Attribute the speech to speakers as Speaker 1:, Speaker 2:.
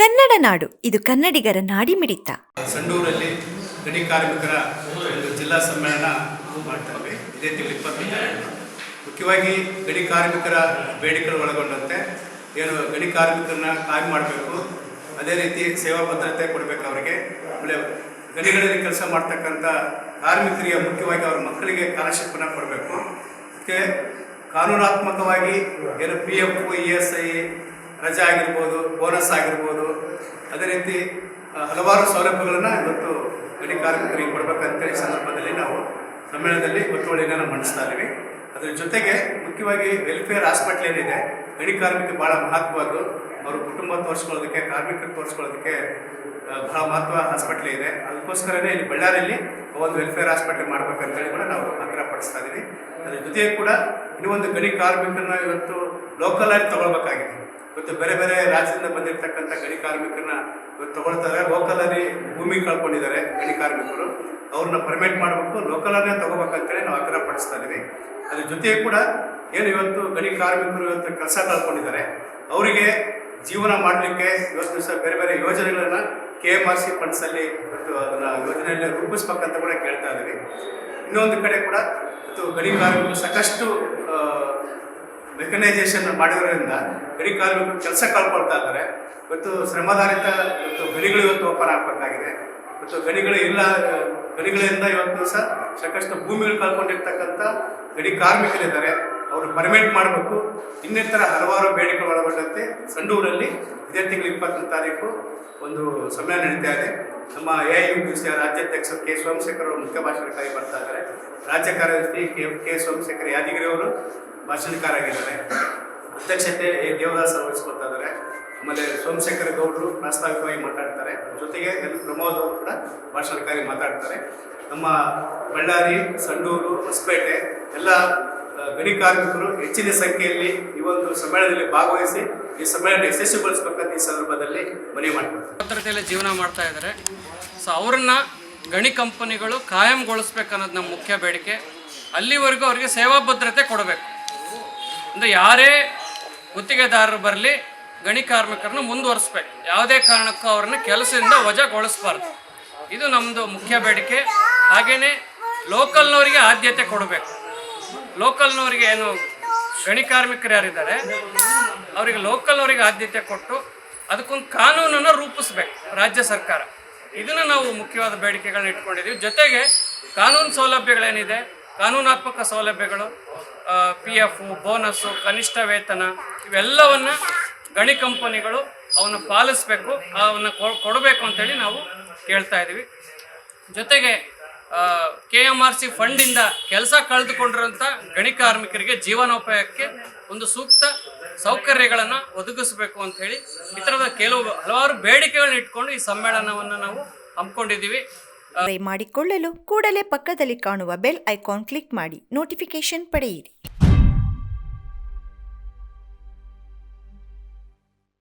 Speaker 1: ಕನ್ನಡ ನಾಡು. ಇದು ಕನ್ನಡಿಗರ ನಾಡಿ ಮಿಡಿತ
Speaker 2: ಸಂಡೂರಲ್ಲಿ ಗಣಿ ಕಾರ್ಮಿಕರ ಜಿಲ್ಲಾ ಸಮ್ಮೇಳನ ಇದೇ ಇಪ್ಪತ್ತೈದು ಮುಖ್ಯವಾಗಿ ಗಣಿ ಕಾರ್ಮಿಕರ ಬೇಡಿಕೆಗಳು ಒಳಗೊಂಡಂತೆ ಏನು ಗಣಿ ಕಾರ್ಮಿಕರನ್ನ ಕಾಯಂ ಮಾಡಬೇಕು. ಅದೇ ರೀತಿ ಸೇವಾ ಭದ್ರತೆ ಕೊಡಬೇಕು ಅವರಿಗೆ. ಆಮೇಲೆ ಗಣಿಗಳಲ್ಲಿ ಕೆಲಸ ಮಾಡ್ತಕ್ಕಂಥ ಕಾರ್ಮಿಕರಿಗೆ ಮುಖ್ಯವಾಗಿ ಅವ್ರ ಮಕ್ಕಳಿಗೆ ಸ್ಕಾಲರ್ಶಿಪ್ಪನ್ನು ಕೊಡಬೇಕು. ಕಾನೂನಾತ್ಮಕವಾಗಿ ಏನು P F E S I ರಜೆ ಆಗಿರ್ಬೋದು ಬೋನಸ್ ಆಗಿರ್ಬೋದು, ಅದೇ ರೀತಿ ಹಲವಾರು ಸೌಲಭ್ಯಗಳನ್ನು ಇವತ್ತು ಗಣಿ ಕಾರ್ಮಿಕರಿಗೆ ಕೊಡಬೇಕಂತೇಳಿ ಸಂದರ್ಭದಲ್ಲಿ ನಾವು ಸಮ್ಮೇಳನದಲ್ಲಿ ಒತ್ತುವಳಿಯನ್ನು ಮಂಡಿಸ್ತಾ ಇದ್ದೀವಿ. ಅದರ ಜೊತೆಗೆ ಮುಖ್ಯವಾಗಿ ವೆಲ್ಫೇರ್ ಹಾಸ್ಪಿಟ್ಲ್ ಏನಿದೆ ಗಣಿ ಕಾರ್ಮಿಕ ಭಾಳ ಮಹತ್ವದ್ದು. ಅವರು ಕುಟುಂಬ ತೋರಿಸ್ಕೊಳ್ಳೋದಕ್ಕೆ, ಕಾರ್ಮಿಕರು ತೋರಿಸ್ಕೊಳ್ಳೋದಕ್ಕೆ ಬಹಳ ಮಹತ್ವ ಹಾಸ್ಪಿಟ್ಲ್ ಇದೆ. ಅದಕ್ಕೋಸ್ಕರನೇ ಇಲ್ಲಿ ಬಳ್ಳಾರಿಯಲ್ಲಿ ಒಂದು ವೆಲ್ಫೇರ್ ಹಾಸ್ಪಿಟ್ಲ್ ಮಾಡಬೇಕಂತೇಳಿ ಕೂಡ ನಾವು ಆಗ್ರಹ ಪಡಿಸ್ತಾ ಇದ್ದೀವಿ. ಅದ್ರ ಜೊತೆಗೆ ಕೂಡ ಇನ್ನೂ ಗಣಿ ಕಾರ್ಮಿಕರನ್ನ ಇವತ್ತು ಲೋಕಲ್ ಆಗಿ ತಗೊಳ್ಬೇಕಾಗಿದೆ. ಇವತ್ತು ಬೇರೆ ಬೇರೆ ರಾಜ್ಯದಿಂದ ಬಂದಿರತಕ್ಕಂಥ ಗಣಿ ಕಾರ್ಮಿಕರನ್ನ ಇವತ್ತು ತಗೊಳ್ತಾರೆ. ಲೋಕಲಲ್ಲಿ ಭೂಮಿ ಕಳ್ಕೊಂಡಿದ್ದಾರೆ ಗಣಿ ಕಾರ್ಮಿಕರು. ಅವ್ರನ್ನ ಪರ್ಮಿಟ್ ಮಾಡಬೇಕು ಲೋಕಲನ್ನೇ ತಗೋಬೇಕಂತೇಳಿ ನಾವು ಆಗ್ರಹ ಪಡಿಸ್ತಾ ಇದ್ದೀವಿ ಅದ್ರ ಜೊತೆಗೆ ಕೂಡ ಏನು ಇವತ್ತು ಗಣಿ ಕಾರ್ಮಿಕರು ಇವತ್ತು ಕೆಲಸ ಕಳ್ಕೊಂಡಿದ್ದಾರೆ ಅವರಿಗೆ ಜೀವನ ಮಾಡಲಿಕ್ಕೆ ಇವತ್ತು ದಿವಸ ಬೇರೆ ಬೇರೆ ಯೋಜನೆಗಳನ್ನ ಕೆ ಎಂ ಆರ್ ಸಿ ಫಂಡ್ಸಲ್ಲಿ ಇವತ್ತು ಅದನ್ನು ಯೋಜನೆಯಲ್ಲಿ ರೂಪಿಸ್ಬೇಕಂತ ಕೂಡ ಕೇಳ್ತಾ ಇದ್ದೀವಿ ಇನ್ನೊಂದು ಕಡೆ ಕೂಡ ಇವತ್ತು ಗಡಿ ಕಾರ್ಮಿಕರು ಸಾಕಷ್ಟು ಮೆಕನೈಸೇಷನ್ ಮಾಡಿರೋದ್ರಿಂದ ಗಡಿ ಕಾರ್ಮಿಕರು ಕೆಲಸ ಕಳ್ಕೊಳ್ತಾ ಇದ್ದಾರೆ. ಇವತ್ತು ಶ್ರಮಧಾರಿತ ಇವತ್ತು ಗಡಿಗಳು ಇವತ್ತು ಓಪನ್ ಆಗಬೇಕಾಗಿದೆ. ಮತ್ತು ಗಡಿಗಳು ಇಲ್ಲ, ಗಡಿಗಳಿಂದ ಇವತ್ತು ಸಹ ಸಾಕಷ್ಟು ಭೂಮಿಗಳು ಕಳ್ಕೊಂಡಿರ್ತಕ್ಕಂಥ ಗಡಿ ಕಾರ್ಮಿಕರಿದ್ದಾರೆ. ಅವರು ಪರ್ಮಿಟ್ ಮಾಡಬೇಕು. ಇನ್ನಿತರ ಹಲವಾರು ಬೇಡಿಕೆ ಒಳಗೊಂಡಂತೆ ಸಂಡೂರಲ್ಲಿ ಇದೇ ತಿಂಗಳು ಇಪ್ಪತ್ತನೇ ತಾರೀಕು ಒಂದು ಸಮ್ಮೇಳನ ನಡೀತಾ ಇದೆ. ನಮ್ಮ ಎ ಯು ಪಿ ಸಿ ರಾಜ್ಯಾಧ್ಯಕ್ಷ ಕೆ ಸೋಮಶೇಖರ್ ಅವರು ಮುಖ್ಯ ಭಾಷಣಕ್ಕಾಗಿ ಬರ್ತಾ ಇದ್ದಾರೆ. ರಾಜ್ಯ ಕಾರ್ಯದರ್ಶಿ ಕೆ ಕೆ ಸೋಮಶೇಖರ್ ಯಾದಗಿರಿ ಅವರು ಭಾಷಣಕಾರಾಗಿದ್ದಾರೆ ಅಧ್ಯಕ್ಷತೆ ಎ ದೇವದಾಸ್ ಅವರು ವಹಿಸ್ಕೊಳ್ತಾ ಇದ್ದಾರೆ. ಆಮೇಲೆ ಸೋಮಶೇಖರ ಗೌಡರು ಪ್ರಾಸ್ತಾವಿಕವಾಗಿ ಮಾತಾಡ್ತಾರೆ. ಜೊತೆಗೆ ಪ್ರಮೋದ್ ಅವರು ಕೂಡ ಭಾಷಣಕಾರಿ ಮಾತಾಡ್ತಾರೆ. ನಮ್ಮ ಬಳ್ಳಾರಿ, ಸಂಡೂರು, ಹೊಸಪೇಟೆ ಎಲ್ಲ ಗಣಿ ಕಾರ್ಮಿಕರು ಹೆಚ್ಚಿನ ಸಂಖ್ಯೆಯಲ್ಲಿ ಈ ಒಂದು ಸಮ್ಮೇಳನದಲ್ಲಿ ಭಾಗವಹಿಸಿ ಈ ಸಮ್ಮೇಳನ ಯಶಸ್ವಿಗೊಳಿಸಬೇಕಂತ ಈ ಸಂದರ್ಭದಲ್ಲಿ ಮನವಿ ಮಾಡ್ತಾರೆ.
Speaker 3: ಭದ್ರತೆಯಲ್ಲಿ ಜೀವನ ಮಾಡ್ತಾ ಇದ್ದಾರೆ. ಸೊ ಅವ್ರನ್ನ ಗಣಿ ಕಂಪನಿಗಳು ಕಾಯಂಗೊಳಿಸ್ಬೇಕನ್ನೋದು ನಮ್ಮ ಮುಖ್ಯ ಬೇಡಿಕೆ. ಅಲ್ಲಿವರೆಗೂ ಅವರಿಗೆ ಸೇವಾ ಭದ್ರತೆ ಕೊಡಬೇಕು. ಅಂದರೆ ಯಾರೇ ಗುತ್ತಿಗೆದಾರರು ಬರಲಿ, ಗಣಿ ಕಾರ್ಮಿಕರನ್ನು ಮುಂದುವರಿಸ್ಬೇಕು. ಯಾವುದೇ ಕಾರಣಕ್ಕೂ ಅವ್ರನ್ನ ಕೆಲಸದಿಂದ ವಜಾಗೊಳಿಸ್ಬಾರ್ದು. ಇದು ನಮ್ಮದು ಮುಖ್ಯ ಬೇಡಿಕೆ. ಹಾಗೆಯೇ ಲೋಕಲ್ನವರಿಗೆ ಆದ್ಯತೆ ಕೊಡಬೇಕು. ಲೋಕಲ್ನವರಿಗೆ ಏನು ಗಣಿ ಕಾರ್ಮಿಕರು ಯಾರಿದ್ದಾರೆ, ಅವರಿಗೆ ಲೋಕಲ್ನವರಿಗೆ ಆದ್ಯತೆ ಕೊಟ್ಟು ಅದಕ್ಕೊಂದು ಕಾನೂನನ್ನು ರೂಪಿಸ್ಬೇಕು ರಾಜ್ಯ ಸರ್ಕಾರ. ಇದನ್ನು ನಾವು ಮುಖ್ಯವಾದ ಬೇಡಿಕೆಗಳನ್ನ ಇಟ್ಕೊಂಡಿದ್ದೀವಿ ಜೊತೆಗೆ ಕಾನೂನು ಸೌಲಭ್ಯಗಳೇನಿದೆ, ಕಾನೂನಾತ್ಮಕ ಸೌಲಭ್ಯಗಳು ಪಿ ಎಫ್ ಬೋನಸ್ಸು ಕನಿಷ್ಠ ವೇತನ, ಇವೆಲ್ಲವನ್ನು ಗಣಿ ಕಂಪನಿಗಳು ಅವನ್ನು ಪಾಲಿಸಬೇಕು, ಅವನ್ನ ಕೊಡಬೇಕು ಅಂತೇಳಿ ನಾವು ಕೇಳ್ತಾ ಇದ್ದೀವಿ ಜೊತೆಗೆ ಕೆ ಎಂ ಆರ್ ಸಿ ಫಂಡಿಂದ ಕೆಲಸ ಕಳೆದುಕೊಂಡಿರುವಂಥ ಗಣಿ ಕಾರ್ಮಿಕರಿಗೆ ಜೀವನೋಪಾಯಕ್ಕೆ ಒಂದು ಸೂಕ್ತ ಸೌಕರ್ಯಗಳನ್ನು ಒದಗಿಸಬೇಕು ಅಂತ ಹೇಳಿ ಈ ಕೆಲವು ಹಲವಾರು ಬೇಡಿಕೆಗಳನ್ನ ಇಟ್ಕೊಂಡು ಈ ಸಮ್ಮೇಳನವನ್ನು ನಾವು ಹಮ್ಮಿಕೊಂಡಿದ್ದೀವಿ.
Speaker 1: ಮಾಡಿಕೊಳ್ಳಲು ಕೂಡಲೇ ಪಕ್ಕದಲ್ಲಿ ಕಾಣುವ ಬೆಲ್ ಐಕಾನ್ ಕ್ಲಿಕ್ ಮಾಡಿ ನೋಟಿಫಿಕೇಶನ್ ಪಡೆಯಿರಿ.